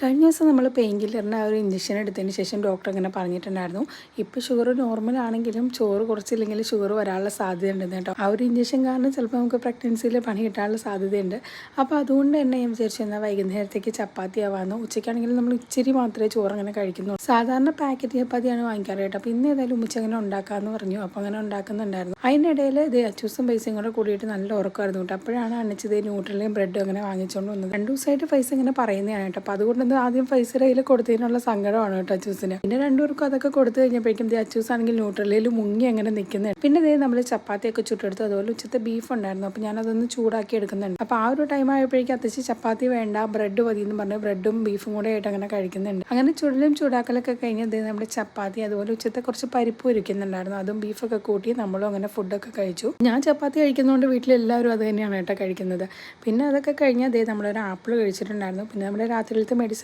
കഴിഞ്ഞ ദിവസം നമ്മൾ പെയിൻ കില്ലറിന്റെ ആ ഒരു ഇഞ്ചക്ഷൻ എടുത്തതിന് ശേഷം ഡോക്ടർ അങ്ങനെ പറഞ്ഞിട്ടുണ്ടായിരുന്നു. ഇപ്പോൾ ഷുഗർ നോർമൽ ആണെങ്കിലും ചോറ് കുറച്ചില്ലെങ്കിൽ ഷുഗർ വരാനുള്ള സാധ്യതയുണ്ട് ഉണ്ടെന്ന് കേട്ടോ. ആ ഒരു ഇഞ്ചക്ഷൻ കാരണം ചിലപ്പോൾ നമുക്ക് പ്രഗ്നൻസിയിൽ പണി കിട്ടാനുള്ള സാധ്യതയുണ്ട്. അപ്പോൾ അതുകൊണ്ട് തന്നെ ഞാൻ വിചാരിച്ചു എന്നാൽ വൈകുന്നേരത്തേക്ക് ചപ്പാത്തി ആവാമെന്ന് ഉച്ചയ്ക്കാണെങ്കിലും നമ്മൾ ഇച്ചിരി മാത്രമേ ചോറ് അങ്ങനെ കഴിക്കുന്നുള്ളൂ. സാധാരണ പാക്കറ്റ് ചപ്പാത്തിയാണ് വാങ്ങിക്കാറ് കേട്ടോ. അപ്പോൾ ഇന്ന് ഏതായാലും ഉച്ച അങ്ങനെ ഉണ്ടാക്കാമെന്ന് പറഞ്ഞു. അപ്പോൾ അങ്ങനെ ഉണ്ടാക്കുന്നുണ്ടായിരുന്നു. അതിനിടയിൽ ഇത് അച്ചൂസും പൈസയും കൂടെ കൂടിയിട്ട് നല്ല ഉറക്കമായിരുന്നു കേട്ടോ. അപ്പോഴാണ് അണിച്ചത് ന്യൂട്രലിയും ബ്രെഡും അങ്ങനെ വാങ്ങിച്ചുകൊണ്ട് വന്നത്. രണ്ടു ദിവസമായിട്ട് പൈസ ഇങ്ങനെ പറയുന്നതാണ് കേട്ടോ. അപ്പോൾ അതുകൊണ്ട് ഇത് ആദ്യം പൈസ കയ്യിൽ കൊടുത്തതിനുള്ള സങ്കടമാണ് കേട്ടോ അച്ചൂസിന്. പിന്നെ രണ്ടുപേർക്കും അതൊക്കെ കൊടുത്തു കഴിഞ്ഞപ്പോഴേക്കും അച്ചൂസ് ആണെങ്കിൽ ന്യൂട്രലിൽ മുങ്ങി അങ്ങനെ നിൽക്കുന്നത് പിന്നെ ഇതേ നമ്മൾ ചപ്പാത്തിയൊക്കെ ചുട്ടെടുത്തു. അതുപോലെ ഉച്ചത്തെ ബീഫ് ഉണ്ടായിരുന്നു. അപ്പോൾ ഞാനതൊന്ന് ചൂടാക്കി എടുക്കുന്നുണ്ട്. അപ്പോൾ ആ ഒരു ടൈം ആയപ്പോഴേക്കും അത്യാവശ്യം ചപ്പാത്തി വേണ്ട ബ്രെഡ് മതി എന്ന് പറഞ്ഞ് ബ്രെഡും ബീഫും കൂടെ ആയിട്ട് അങ്ങനെ കഴിക്കുന്നുണ്ട്. അങ്ങനെ ചുടലും ചൂടാക്കലൊക്കെ കഴിഞ്ഞ് ദേ നമ്മുടെ ചപ്പാത്തി അതുപോലെ ഉച്ചത്തെ കുറച്ച് പരിപ്പ് ഒരുക്കുന്നുണ്ടായിരുന്നു. അതും ബീഫൊക്കെ കൂട്ടി നമ്മളും അങ്ങനെ ഫുഡൊക്കെ കഴിച്ചു. ഞാൻ ചപ്പാത്തി കഴിക്കുന്നതുകൊണ്ട് വീട്ടിലെല്ലാവരും അത് തന്നെയാണ് കേട്ടോ കഴിക്കുന്നത്. പിന്നെ അതൊക്കെ കഴിഞ്ഞ് അതേ നമ്മളൊരു ആപ്പിൾ കഴിച്ചിട്ടുണ്ടായിരുന്നു. പിന്നെ നമ്മുടെ രാത്രിയിലത്തെ മെഡിസിൻ